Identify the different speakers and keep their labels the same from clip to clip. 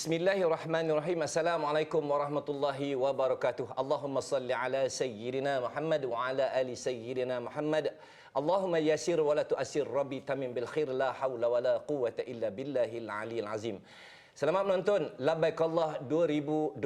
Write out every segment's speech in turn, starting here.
Speaker 1: Bismillahirrahmanirrahim. Assalamualaikum warahmatullahi wabarakatuh. Allahumma salli ala sayyidina Muhammad wa ala ali sayyidina Muhammad. Allahumma yasir wa la tu'asir Rabbi tamim bil khair la hawla wa la quwwata illa billahil aliyil azim. Selamat menonton Labbaik Allah 2025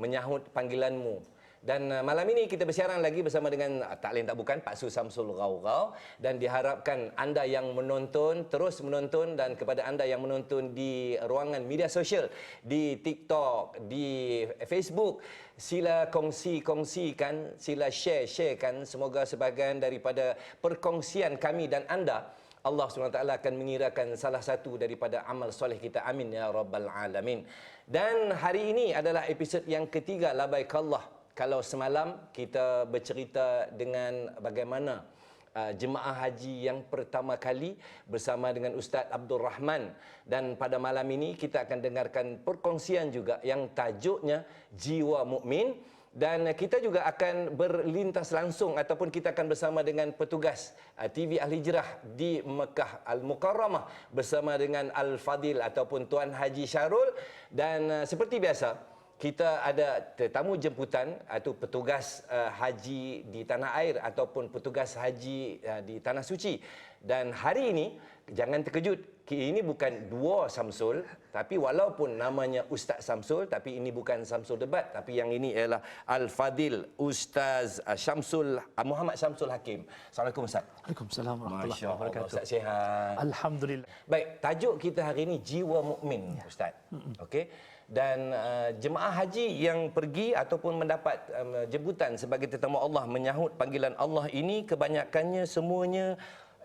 Speaker 1: menyahut panggilanmu. Dan uh, malam ini kita bersiaran lagi bersama dengan uh, tak lain tak bukan Pak Su Samsul Gau-Gau dan diharapkan anda yang menonton terus menonton dan kepada anda yang menonton di ruangan media sosial di TikTok, di Facebook sila kongsi-kongsikan, sila share-sharekan semoga sebahagian daripada perkongsian kami dan anda Allah SWT akan mengirakan salah satu daripada amal soleh kita. Amin ya Rabbal Alamin. Dan hari ini adalah episod yang ketiga Labaik Allah kalau semalam kita bercerita dengan bagaimana uh, jemaah haji yang pertama kali bersama dengan Ustaz Abdul Rahman. Dan pada malam ini kita akan dengarkan perkongsian juga yang tajuknya jiwa mukmin. Dan kita juga akan berlintas langsung ataupun kita akan bersama dengan petugas uh, TV Al Hijrah di Mekah Al Mukarramah bersama dengan Al Fadil ataupun Tuan Haji Syarul. Dan uh, seperti biasa kita ada tetamu jemputan atau petugas uh, haji di tanah air ataupun petugas haji uh, di tanah suci. Dan hari ini jangan terkejut ini bukan dua Samsul tapi walaupun namanya Ustaz Samsul tapi ini bukan Samsul debat tapi yang ini ialah Al Fadil Ustaz uh, Syamsul uh, Muhammad Syamsul Hakim Assalamualaikum Ustaz
Speaker 2: Waalaikumsalam warahmatullahi wabarakatuh.
Speaker 1: Ustaz sihat
Speaker 2: Alhamdulillah.
Speaker 1: Baik, tajuk kita hari ini jiwa mukmin, Ustaz. Okey. Dan uh, jemaah haji yang pergi ataupun mendapat um, jemputan sebagai tetamu Allah menyahut panggilan Allah ini kebanyakannya semuanya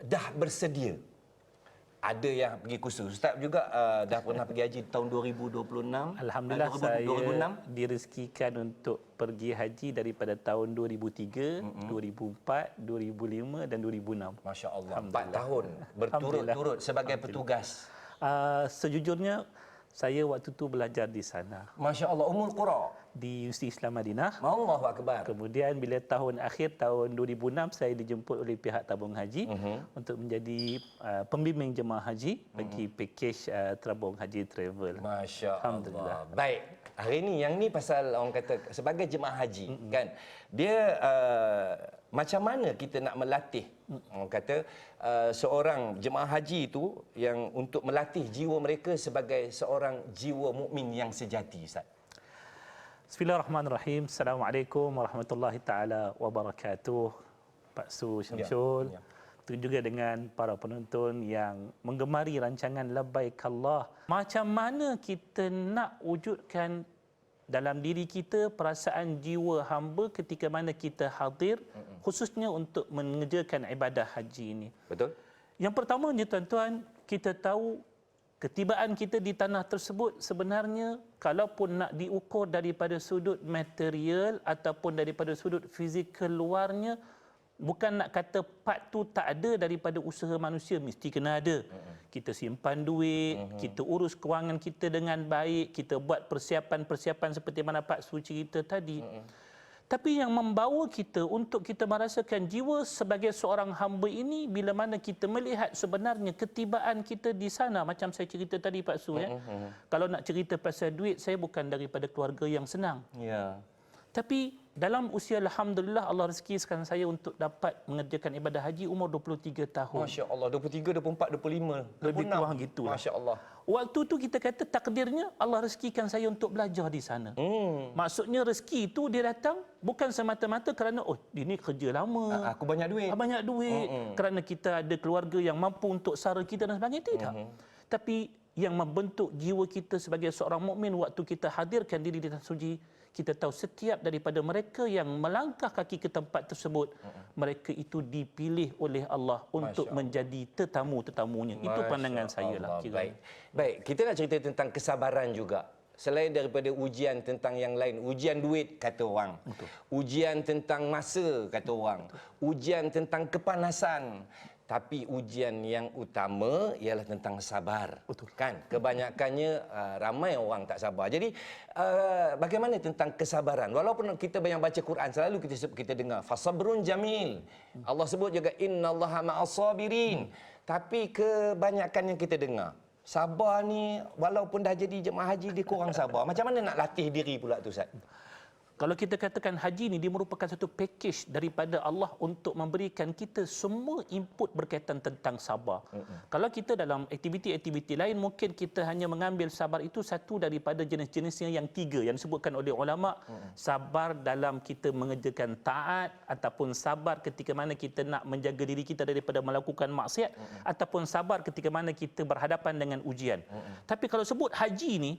Speaker 1: dah bersedia. Ada yang pergi kursus. Ustaz juga uh, dah pernah pergi haji tahun 2026.
Speaker 2: Alhamdulillah
Speaker 1: uh,
Speaker 2: saya
Speaker 1: 2006.
Speaker 2: direzekikan untuk pergi haji daripada tahun 2003, mm-hmm. 2004, 2005 dan 2006.
Speaker 1: Masya Allah. Empat
Speaker 2: Alhamdulillah.
Speaker 1: tahun berturut-turut sebagai petugas.
Speaker 2: Uh, sejujurnya saya waktu tu belajar di sana
Speaker 1: Masya Allah. Umul Qura.
Speaker 2: di Universiti Islam Madinah.
Speaker 1: Allahu Akbar.
Speaker 2: Kemudian bila tahun akhir tahun 2006 saya dijemput oleh pihak tabung haji uh-huh. untuk menjadi uh, pembimbing jemaah haji uh-huh. bagi package uh, tabung haji travel.
Speaker 1: Masya
Speaker 2: Alhamdulillah.
Speaker 1: Allah. Baik. Hari ni yang ni pasal orang kata sebagai jemaah haji mm-hmm. kan. Dia uh, macam mana kita nak melatih orang kata uh, seorang jemaah haji itu yang untuk melatih jiwa mereka sebagai seorang jiwa mukmin yang sejati Ustaz.
Speaker 2: Bismillahirrahmanirrahim. Assalamualaikum warahmatullahi taala wabarakatuh. Pak Su Syamsul.
Speaker 1: Ya, ya.
Speaker 2: Begitu juga dengan para penonton yang menggemari rancangan Labbaik Allah. Macam mana kita nak wujudkan dalam diri kita perasaan jiwa hamba ketika mana kita hadir khususnya untuk mengerjakan ibadah haji ini.
Speaker 1: Betul?
Speaker 2: Yang pertamanya tuan-tuan, kita tahu ketibaan kita di tanah tersebut sebenarnya kalaupun nak diukur daripada sudut material ataupun daripada sudut fizikal luarnya bukan nak kata part tu tak ada daripada usaha manusia mesti kena ada. Kita simpan duit, kita urus kewangan kita dengan baik, kita buat persiapan-persiapan seperti mana Pak Su cerita tadi. Tapi yang membawa kita untuk kita merasakan jiwa sebagai seorang hamba ini bila mana kita melihat sebenarnya ketibaan kita di sana macam saya cerita tadi Pak Su ya. Kalau nak cerita pasal duit saya bukan daripada keluarga yang senang.
Speaker 1: Ya.
Speaker 2: Tapi dalam usia Alhamdulillah Allah rezekikan saya untuk dapat mengerjakan ibadah haji umur 23 tahun.
Speaker 1: Masya Allah 23, 24, 25, 26.
Speaker 2: Lebih kurang gitulah.
Speaker 1: Masya Allah.
Speaker 2: Waktu tu kita kata takdirnya Allah rezekikan saya untuk belajar di sana.
Speaker 1: Hmm.
Speaker 2: Maksudnya rezeki itu dia datang bukan semata-mata kerana oh ini kerja lama.
Speaker 1: Aku banyak duit.
Speaker 2: Ah, banyak duit
Speaker 1: Mm-mm.
Speaker 2: kerana kita ada keluarga yang mampu untuk sara kita dan sebagainya tidak. Tapi yang membentuk jiwa kita sebagai seorang mukmin waktu kita hadirkan diri di tanah suci kita tahu setiap daripada mereka yang melangkah kaki ke tempat tersebut mereka itu dipilih oleh Allah untuk
Speaker 1: Allah.
Speaker 2: menjadi tetamu-tetamunya itu
Speaker 1: Masya
Speaker 2: pandangan saya lah kira
Speaker 1: Baik. Baik, kita nak cerita tentang kesabaran juga. Selain daripada ujian tentang yang lain, ujian duit kata orang. Betul. Ujian tentang masa kata orang. Betul. Ujian tentang kepanasan. Tapi ujian yang utama ialah tentang sabar.
Speaker 2: Betul.
Speaker 1: Kan? Kebanyakannya uh, ramai orang tak sabar. Jadi uh, bagaimana tentang kesabaran? Walaupun kita banyak baca Quran selalu kita kita dengar fasabrun jamil. Allah sebut juga innallaha ma'as sabirin. Tapi kebanyakan yang kita dengar sabar ni walaupun dah jadi jemaah haji dia kurang sabar. Macam mana nak latih diri pula tu Ustaz?
Speaker 2: Kalau kita katakan haji ni dia merupakan satu package daripada Allah untuk memberikan kita semua input berkaitan tentang sabar. Mm-hmm. Kalau kita dalam aktiviti-aktiviti lain mungkin kita hanya mengambil sabar itu satu daripada jenis-jenisnya yang tiga yang disebutkan oleh ulama mm-hmm. sabar dalam kita mengerjakan taat ataupun sabar ketika mana kita nak menjaga diri kita daripada melakukan maksiat mm-hmm. ataupun sabar ketika mana kita berhadapan dengan ujian. Mm-hmm. Tapi kalau sebut haji ni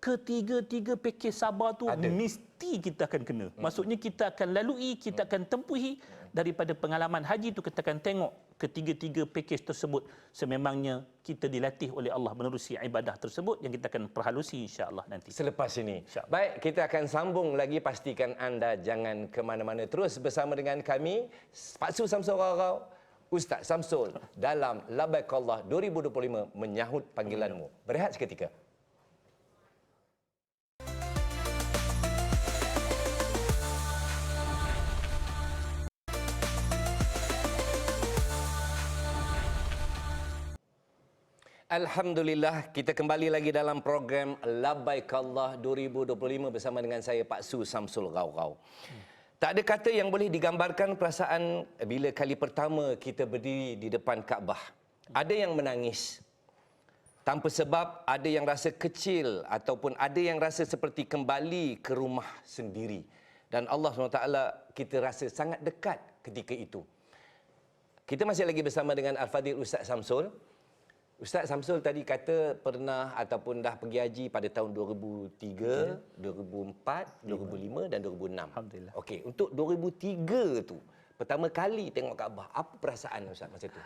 Speaker 2: ketiga-tiga pakej sabar tu Ada. mesti kita akan kena. Hmm. Maksudnya kita akan lalui, kita akan tempuhi daripada pengalaman haji tu kita akan tengok ketiga-tiga pakej tersebut sememangnya kita dilatih oleh Allah menerusi ibadah tersebut yang kita akan perhalusi insya-Allah nanti.
Speaker 1: Selepas ini. Baik, kita akan sambung lagi pastikan anda jangan ke mana-mana terus bersama dengan kami Pak Su Samsul Rarau Ustaz Samsul dalam Labaik Allah 2025 menyahut panggilanmu. Berehat seketika. Alhamdulillah kita kembali lagi dalam program Labaik Allah 2025 bersama dengan saya Pak Su Samsul Rau-Rau. Tak ada kata yang boleh digambarkan perasaan bila kali pertama kita berdiri di depan Kaabah. Ada yang menangis tanpa sebab, ada yang rasa kecil ataupun ada yang rasa seperti kembali ke rumah sendiri. Dan Allah SWT kita rasa sangat dekat ketika itu. Kita masih lagi bersama dengan Al-Fadhil Ustaz Samsul. Ustaz Samsul tadi kata pernah ataupun dah pergi haji pada tahun 2003, 2004, 2005 dan 2006.
Speaker 2: Alhamdulillah.
Speaker 1: Okey, untuk 2003 tu pertama kali tengok Kaabah, apa perasaan Ustaz masa tu?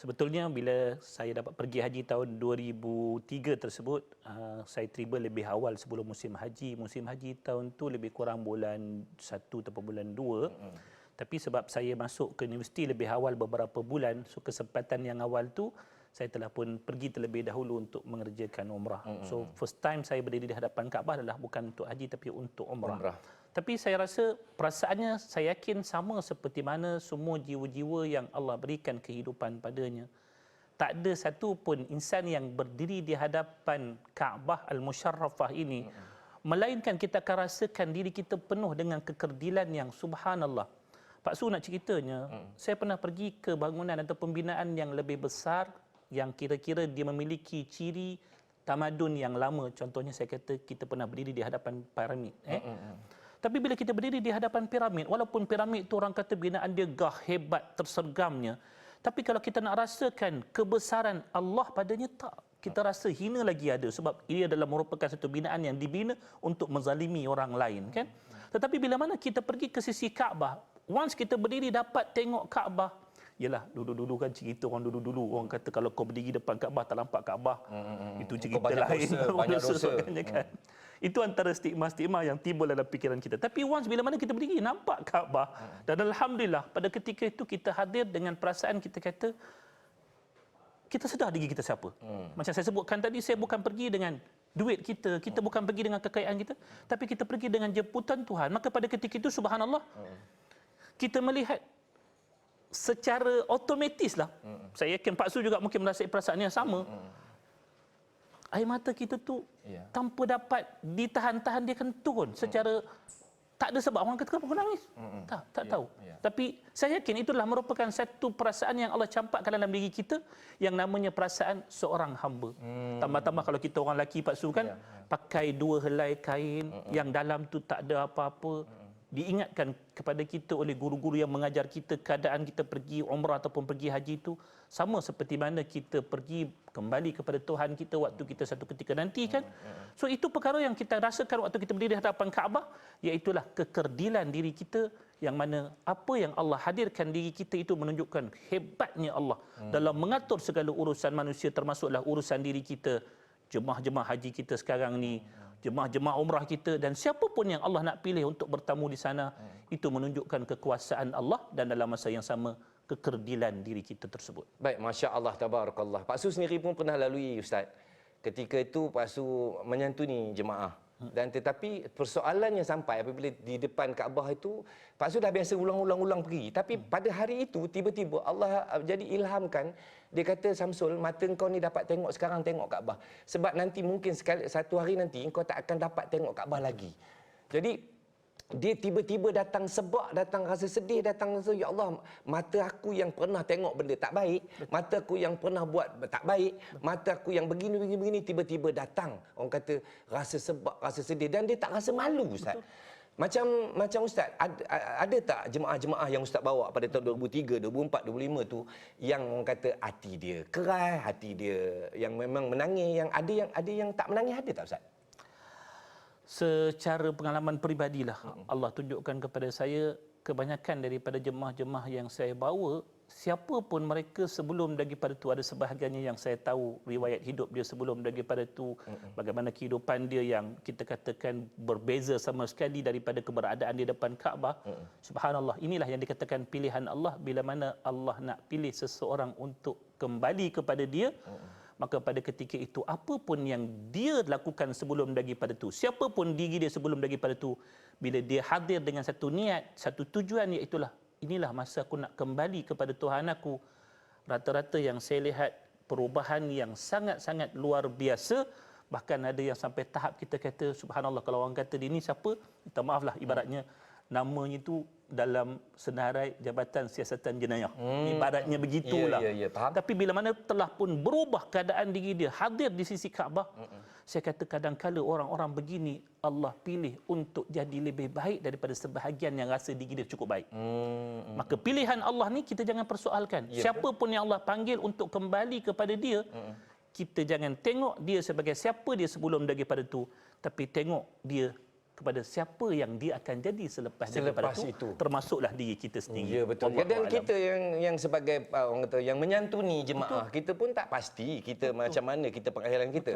Speaker 2: Sebetulnya bila saya dapat pergi haji tahun 2003 tersebut, uh, saya tiba lebih awal sebelum musim haji. Musim haji tahun tu lebih kurang bulan 1 atau bulan 2. Mm-hmm. Tapi sebab saya masuk ke universiti lebih awal beberapa bulan, so kesempatan yang awal tu saya telah pun pergi terlebih dahulu untuk mengerjakan umrah. Mm-hmm. So first time saya berdiri di hadapan Kaabah adalah bukan untuk haji tapi untuk umrah. umrah. Tapi saya rasa perasaannya saya yakin sama seperti mana semua jiwa-jiwa yang Allah berikan kehidupan padanya. Tak ada satu pun insan yang berdiri di hadapan Kaabah Al-Musharrafah ini mm-hmm. melainkan kita akan rasakan diri kita penuh dengan kekerdilan yang subhanallah. Pak Su nak ceritanya, mm. saya pernah pergi ke bangunan atau pembinaan yang lebih besar yang kira-kira dia memiliki ciri tamadun yang lama. Contohnya saya kata kita pernah berdiri di hadapan piramid eh? Mm-hmm. tapi bila kita berdiri di hadapan piramid walaupun piramid itu orang kata binaan dia gah hebat tersergamnya tapi kalau kita nak rasakan kebesaran Allah padanya tak. Kita rasa hina lagi ada sebab ia adalah merupakan satu binaan yang dibina untuk menzalimi orang lain kan? Tetapi bila mana kita pergi ke sisi Kaabah once kita berdiri dapat tengok Kaabah Yalah, dulu-dulu kan cerita orang dulu-dulu orang kata kalau kau berdiri depan Kaabah tak nampak Kaabah. Hmm, hmm, hmm. Itu cerita banyak lain. Dosa,
Speaker 1: banyak dosa. dosa.
Speaker 2: Kan? Hmm. Itu antara stigma-stigma yang timbul dalam fikiran kita. Tapi once bila mana kita berdiri nampak Kaabah hmm. dan alhamdulillah pada ketika itu kita hadir dengan perasaan kita kata kita sedar diri kita siapa. Hmm. Macam saya sebutkan tadi saya bukan pergi dengan duit kita, kita hmm. bukan pergi dengan kekayaan kita, tapi kita pergi dengan jemputan Tuhan. Maka pada ketika itu subhanallah kita melihat secara otomatis lah. Hmm. Saya yakin Pak Su juga mungkin merasai perasaan yang sama. Hmm. Air mata kita tu yeah. tanpa dapat ditahan-tahan dia akan turun secara tak ada sebab orang kata kenapa nangis. Hmm. Tak, tak yeah. tahu. Yeah. Tapi saya yakin itulah merupakan satu perasaan yang Allah campakkan dalam diri kita yang namanya perasaan seorang hamba. Hmm. Tambah-tambah kalau kita orang lelaki Pak Su kan yeah. Yeah. pakai dua helai kain hmm. yang dalam tu tak ada apa-apa. Hmm diingatkan kepada kita oleh guru-guru yang mengajar kita keadaan kita pergi umrah ataupun pergi haji itu sama seperti mana kita pergi kembali kepada Tuhan kita waktu kita satu ketika nanti kan? So itu perkara yang kita rasakan waktu kita berdiri di hadapan Kaabah iaitu kekerdilan diri kita yang mana apa yang Allah hadirkan diri kita itu menunjukkan hebatnya Allah. Hmm. dalam mengatur segala urusan manusia termasuklah urusan diri kita jemaah-jemaah haji kita sekarang ni hmm jemaah-jemaah umrah kita dan siapa pun yang Allah nak pilih untuk bertamu di sana hmm. itu menunjukkan kekuasaan Allah dan dalam masa yang sama kekerdilan diri kita tersebut.
Speaker 1: Baik, masya-Allah tabarakallah. Pak Su sendiri pun pernah lalui ustaz. Ketika itu Pak Su menyantuni jemaah Dan tetapi persoalannya sampai apabila di depan Kaabah itu Pak Su dah biasa ulang-ulang-ulang pergi. Tapi pada hari itu tiba-tiba Allah uh, jadi ilhamkan dia kata Samsul mata kau ni dapat tengok sekarang tengok Kaabah. Sebab nanti mungkin sekali satu hari nanti kau tak akan dapat tengok Kaabah lagi. Jadi dia tiba-tiba datang sebab, datang rasa sedih, datang rasa, Ya Allah, mata aku yang pernah tengok benda tak baik, mata aku yang pernah buat tak baik, mata aku yang begini, begini, begini, tiba-tiba datang. Orang kata rasa sebab, rasa sedih. Dan dia tak rasa malu, Ustaz. Macam macam Ustaz, ada, ada tak jemaah-jemaah yang Ustaz bawa pada tahun 2003, 2004, 2005 tu yang orang kata hati dia keras, hati dia yang memang menangis, yang ada yang ada yang tak menangis ada tak Ustaz?
Speaker 2: Secara pengalaman peribadilah Allah tunjukkan kepada saya kebanyakan daripada jemaah-jemaah yang saya bawa siapa pun mereka sebelum daripada tu ada sebahagiannya yang saya tahu riwayat hidup dia sebelum daripada tu bagaimana kehidupan dia yang kita katakan berbeza sama sekali daripada keberadaan di depan Kaabah. Subhanallah inilah yang dikatakan pilihan Allah. Bila mana Allah nak pilih seseorang untuk kembali kepada dia maka pada ketika itu apa pun yang dia lakukan sebelum daripada itu siapa pun diri dia sebelum daripada itu bila dia hadir dengan satu niat satu tujuan iaitulah inilah masa aku nak kembali kepada Tuhan aku. Rata-rata yang saya lihat perubahan yang sangat-sangat luar biasa. Bahkan ada yang sampai tahap kita kata subhanallah kalau orang kata dia ni siapa? Minta maaflah ibaratnya namanya itu dalam senarai Jabatan Siasatan Jenayah. Hmm. Ibaratnya begitulah.
Speaker 1: Ya, ya, ya, faham.
Speaker 2: Tapi bila mana telah pun berubah keadaan diri dia, hadir di sisi Kaabah, hmm. saya kata kadang-kala orang-orang begini Allah pilih untuk jadi lebih baik daripada sebahagian yang rasa diri dia cukup baik. Hmm. Maka pilihan Allah ni kita jangan persoalkan. Ya, siapa pun yang Allah panggil untuk kembali kepada dia, hmm. kita jangan tengok dia sebagai siapa dia sebelum daripada itu, tapi tengok dia kepada siapa yang dia akan jadi selepas,
Speaker 1: selepas
Speaker 2: daripada itu,
Speaker 1: itu
Speaker 2: termasuklah diri kita sendiri.
Speaker 1: Ya betul.
Speaker 2: Wallahu
Speaker 1: Dan
Speaker 2: a'lam.
Speaker 1: kita yang yang sebagai uh, orang kata yang menyantuni jemaah, betul. kita pun tak pasti kita betul. macam mana kita pengakhiran kita.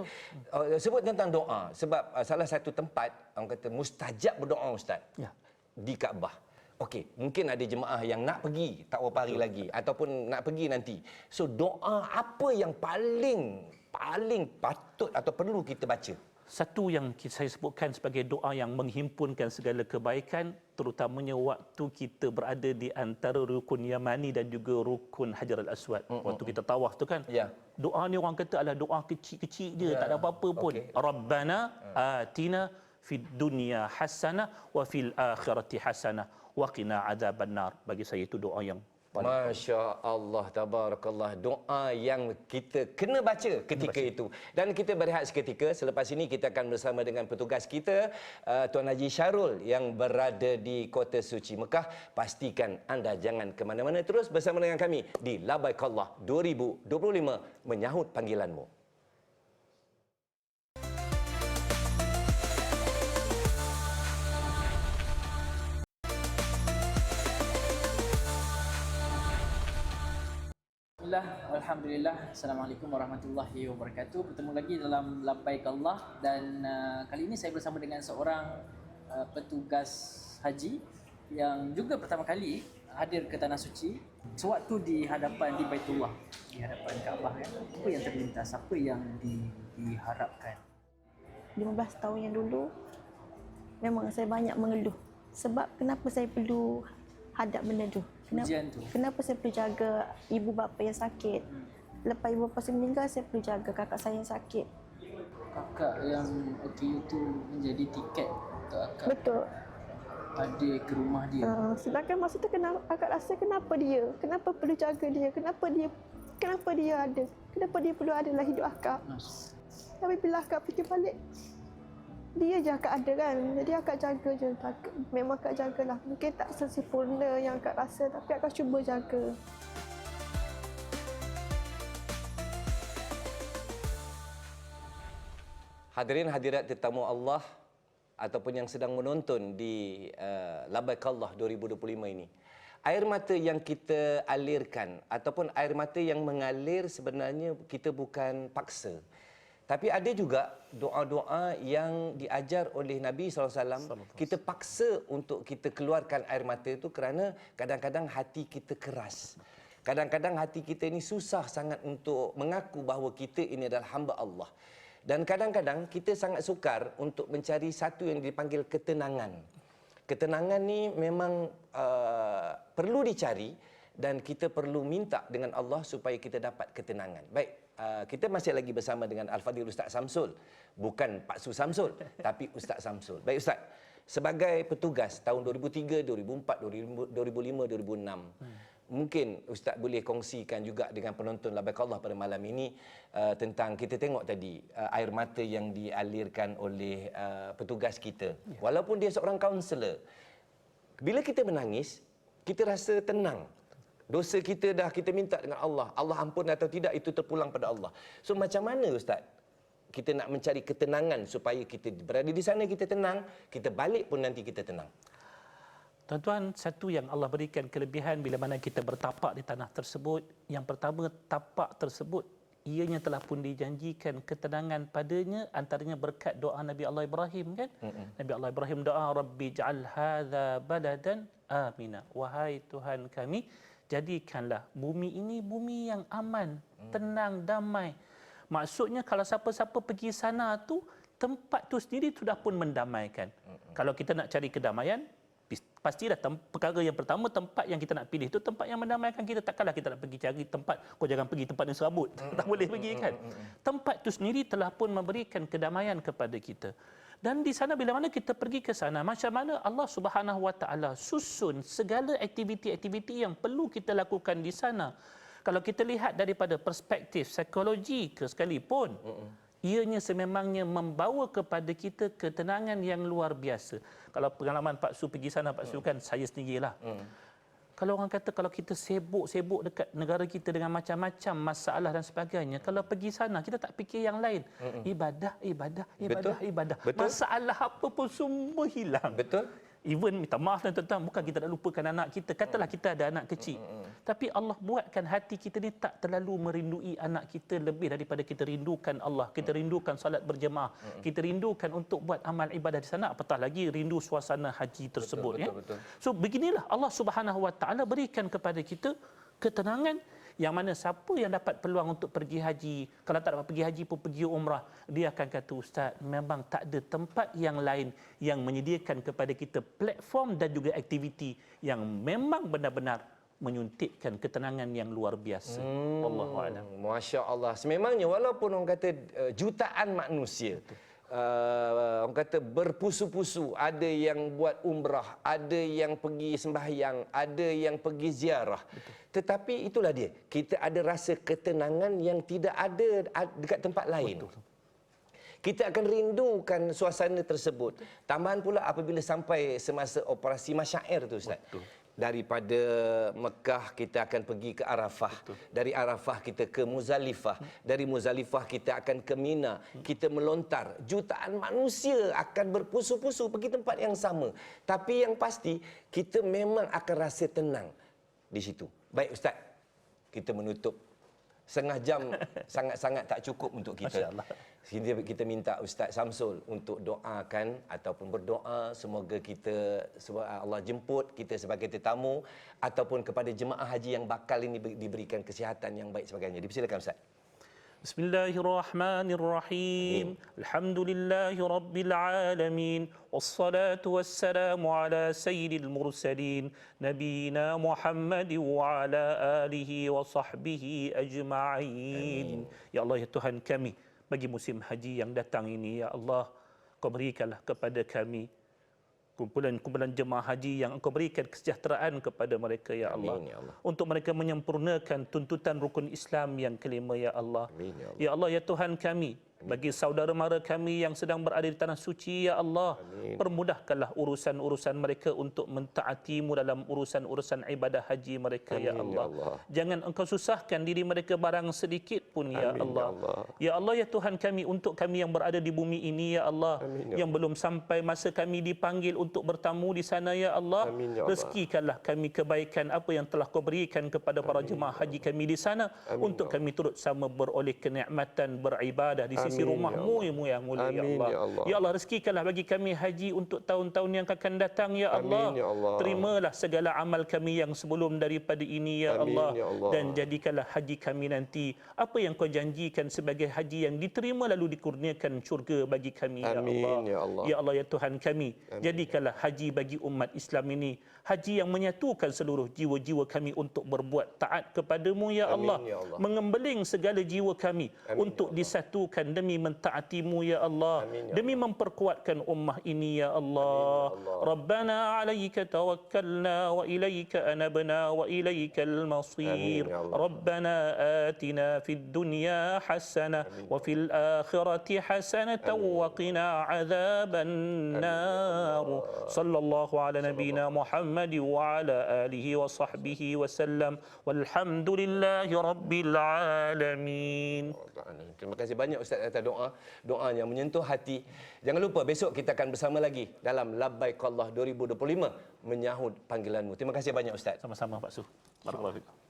Speaker 1: Uh, sebut tentang doa sebab uh, salah satu tempat orang kata mustajab berdoa ustaz.
Speaker 2: Ya.
Speaker 1: Di Kaabah. Okey, mungkin ada jemaah yang nak pergi tak berapa hari lagi ataupun nak pergi nanti. So doa apa yang paling paling patut atau perlu kita baca?
Speaker 2: Satu yang saya sebutkan sebagai doa yang menghimpunkan segala kebaikan terutamanya waktu kita berada di antara rukun Yamani dan juga rukun Hajar al-Aswad. Mm-hmm. Waktu kita tawaf tu kan.
Speaker 1: Ya.
Speaker 2: Doa ni orang kata adalah doa kecil-kecil je,
Speaker 1: Ya.
Speaker 2: tak ada apa-apa pun.
Speaker 1: Okey.
Speaker 2: Rabbana atina fid dunya hasanah wa fil akhirati hasanah wa qina adzabannar. Bagi saya itu doa yang
Speaker 1: Masya Allah, tabarakallah. Doa yang kita kena baca ketika itu. Dan kita berehat seketika. Selepas ini kita akan bersama dengan petugas kita, uh, Tuan Haji Syarul yang berada di Kota Suci Mekah. Pastikan anda jangan ke mana-mana. Terus bersama dengan kami di Labaikallah 2025 menyahut panggilanmu.
Speaker 3: Bismillah, Alhamdulillah, Assalamualaikum warahmatullahi wabarakatuh. Bertemu lagi dalam Labbaik Allah Dan uh, kali ini saya bersama dengan seorang uh, petugas haji Yang juga pertama kali hadir ke Tanah Suci Sewaktu di hadapan di Baitullah Di hadapan Kaabah kan Apa yang terlintas, apa yang di, diharapkan?
Speaker 4: 15 tahun yang dulu memang saya banyak mengeluh. Sebab kenapa saya perlu hadap benda tu kenapa,
Speaker 3: Ujian tu.
Speaker 4: kenapa saya perlu jaga ibu bapa yang sakit? Lepas ibu bapa saya meninggal saya perlu jaga kakak saya yang sakit.
Speaker 3: Kakak yang OKU tu menjadi tiket untuk akak
Speaker 4: betul.
Speaker 3: hadir ke rumah dia?
Speaker 4: Uh, sedangkan masa tu kenapa kakak rasa kenapa dia? Kenapa perlu jaga dia? Kenapa dia kenapa dia ada kenapa dia perlu ada dalam hidup akak?
Speaker 3: Mas,
Speaker 4: Tapi bila akak fikir balik, dia je akak ada kan. Jadi akak jaga je. Memang akak jagalah. Mungkin tak sesempurna yang akak rasa tapi akak cuba jaga.
Speaker 1: Hadirin hadirat tetamu Allah ataupun yang sedang menonton di uh, Labaikallah 2025 ini. Air mata yang kita alirkan ataupun air mata yang mengalir sebenarnya kita bukan paksa. Tapi ada juga doa-doa yang diajar oleh Nabi SAW. Kita paksa untuk kita keluarkan air mata itu kerana kadang-kadang hati kita keras. Kadang-kadang hati kita ini susah sangat untuk mengaku bahawa kita ini adalah hamba Allah. Dan kadang-kadang kita sangat sukar untuk mencari satu yang dipanggil ketenangan. Ketenangan ni memang uh, perlu dicari dan kita perlu minta dengan Allah supaya kita dapat ketenangan. Baik, uh, kita masih lagi bersama dengan Al-Fadhil Ustaz Samsul. Bukan Pak Su Samsul, tapi Ustaz Samsul. Baik Ustaz, sebagai petugas tahun 2003, 2004, 2005, 2006, hmm. mungkin Ustaz boleh kongsikan juga dengan penonton Labaik Allah pada malam ini uh, tentang kita tengok tadi uh, air mata yang dialirkan oleh uh, petugas kita. Ya. Walaupun dia seorang kaunselor, bila kita menangis, kita rasa tenang. Dosa kita dah kita minta dengan Allah. Allah ampun atau tidak itu terpulang pada Allah. So macam mana Ustaz? Kita nak mencari ketenangan supaya kita berada di sana kita tenang, kita balik pun nanti kita tenang.
Speaker 2: Tuan-tuan, satu yang Allah berikan kelebihan bila mana kita bertapak di tanah tersebut, yang pertama tapak tersebut ianya telah pun dijanjikan ketenangan padanya antaranya berkat doa Nabi Allah Ibrahim kan Mm-mm. Nabi Allah Ibrahim doa Rabbi ja'al hadza baladan amina wahai Tuhan kami jadikanlah bumi ini bumi yang aman tenang damai. Maksudnya kalau siapa-siapa pergi sana tu tempat tu sendiri sudah pun mendamaikan. Kalau kita nak cari kedamaian, pastilah tem- perkara yang pertama tempat yang kita nak pilih itu tempat yang mendamaikan. Kita takkanlah kita nak pergi cari tempat kau jangan pergi tempat yang serabut. Tak boleh pergi kan? Tempat tu sendiri telah pun memberikan kedamaian kepada kita dan di sana bila mana kita pergi ke sana macam mana Allah Subhanahu Wa Taala susun segala aktiviti-aktiviti yang perlu kita lakukan di sana kalau kita lihat daripada perspektif psikologi ke sekalipun uh-uh. ianya sememangnya membawa kepada kita ketenangan yang luar biasa kalau pengalaman Pak Su pergi sana Pak Su uh. kan saya sendirilah uh. Kalau orang kata kalau kita sibuk-sibuk dekat negara kita dengan macam-macam masalah dan sebagainya kalau pergi sana kita tak fikir yang lain. Ibadah ibadah ibadah
Speaker 1: Betul?
Speaker 2: ibadah.
Speaker 1: Betul?
Speaker 2: masalah apa pun semua hilang.
Speaker 1: Betul
Speaker 2: Even minta maaf dan tuan-tuan bukan kita nak lupakan anak kita. Katalah kita ada anak kecil. Tapi Allah buatkan hati kita ni tak terlalu merindui anak kita lebih daripada kita rindukan Allah. Kita rindukan salat berjemaah. Kita rindukan untuk buat amal ibadah di sana apatah lagi rindu suasana haji tersebut
Speaker 1: betul,
Speaker 2: ya.
Speaker 1: Betul, betul.
Speaker 2: So beginilah Allah Subhanahu Wa Taala berikan kepada kita ketenangan yang mana siapa yang dapat peluang untuk pergi haji kalau tak dapat pergi haji pun pergi umrah dia akan kata ustaz memang tak ada tempat yang lain yang menyediakan kepada kita platform dan juga aktiviti yang memang benar-benar menyuntikkan ketenangan yang luar biasa. Hmm, Allahu a'lam.
Speaker 1: Masya-Allah. Sememangnya walaupun orang kata uh, jutaan manusia Betul uh, orang kata berpusu-pusu ada yang buat umrah ada yang pergi sembahyang ada yang pergi ziarah Betul. tetapi itulah dia kita ada rasa ketenangan yang tidak ada dekat tempat lain Betul. Kita akan rindukan suasana tersebut. Tambahan pula apabila sampai semasa operasi masyair tu Ustaz. Betul daripada Mekah kita akan pergi ke Arafah. Betul. dari Arafah kita ke Muzalifah dari Muzalifah kita akan ke Mina. Kita melontar. Jutaan manusia akan berpusu-pusu pergi tempat yang sama. Tapi yang pasti kita memang akan rasa tenang di situ. Baik ustaz. Kita menutup setengah jam sangat-sangat tak cukup untuk kita kita, kita minta Ustaz Samsul untuk doakan ataupun berdoa semoga kita Allah jemput kita sebagai tetamu ataupun kepada jemaah haji yang bakal ini diberikan kesihatan yang baik sebagainya. Dipersilakan Ustaz.
Speaker 2: Bismillahirrahmanirrahim. Alhamdulillahi rabbil alamin. Wassalatu wassalamu ala sayyidil mursalin nabiyina Muhammad wa ala alihi wa sahbihi ajma'in. Ya Allah ya Tuhan kami, bagi musim haji yang datang ini ya Allah kau berikanlah kepada kami kumpulan-kumpulan jemaah haji yang engkau berikan kesejahteraan kepada mereka ya Allah. Amin, ya Allah. Untuk mereka menyempurnakan tuntutan rukun Islam yang kelima ya Allah. Amin, ya Allah. Ya Allah ya Tuhan kami bagi saudara mara kami yang sedang berada di tanah suci ya Allah Amin. permudahkanlah urusan-urusan mereka untuk mentaatimu dalam urusan-urusan ibadah haji mereka ya Amin, ya, Allah. ya Allah jangan engkau susahkan diri mereka barang sedikit pun ya Amin, Allah. ya Allah ya Allah ya Tuhan kami untuk kami yang berada di bumi ini ya Allah Amin, ya yang belum sampai masa kami dipanggil untuk bertamu di sana ya Allah Amin, ya Allah. rezekikanlah kami kebaikan apa yang telah kau berikan kepada para Amin, jemaah ya haji kami di sana Amin, untuk ya kami turut sama beroleh kenikmatan beribadah di sisi sisi
Speaker 5: Amin,
Speaker 2: rumahmu
Speaker 5: ya
Speaker 2: ya yang mulia ya
Speaker 5: Amin,
Speaker 2: Allah.
Speaker 5: ya Allah.
Speaker 2: Ya Allah rezekikanlah bagi kami haji untuk tahun-tahun yang akan datang ya Allah.
Speaker 5: Amin, ya Allah.
Speaker 2: Terimalah segala amal kami yang sebelum daripada ini ya
Speaker 5: Amin,
Speaker 2: Allah.
Speaker 5: ya Allah.
Speaker 2: Dan jadikanlah haji kami nanti apa yang kau janjikan sebagai haji yang diterima lalu dikurniakan syurga bagi kami ya
Speaker 5: Amin,
Speaker 2: Allah.
Speaker 5: ya Allah.
Speaker 2: Ya Allah ya Tuhan kami. Jadikanlah haji bagi umat Islam ini haji yang menyatukan seluruh jiwa-jiwa kami untuk berbuat taat kepadamu ya
Speaker 5: Amin,
Speaker 2: Allah.
Speaker 5: ya Allah.
Speaker 2: Mengembeling segala jiwa kami
Speaker 5: Amin,
Speaker 2: untuk disatukan demi mentaatimu ya Allah.
Speaker 5: Amin, ya
Speaker 2: Demi memperkuatkan ummah ini ya Allah.
Speaker 5: Allah.
Speaker 2: Rabbana alaika tawakkalna wa ilaika anabna wa ilaikal masir.
Speaker 5: Amin, ya Allah.
Speaker 2: ربنا آتنا في الدنيا حسنة وفي الآخرة حسنة وقنا عذاب النار صلى الله على نبينا محمد وعلى آله وصحبه وسلم والحمد لله رب العالمين
Speaker 1: Terima kasih banyak Ustaz atas doa. Doa yang menyentuh hati. Jangan lupa besok kita akan bersama lagi dalam Labbaik Allah 2025 menyahut panggilanmu. Terima kasih banyak Ustaz.
Speaker 2: sama-sama Pak Su. Barakallahu.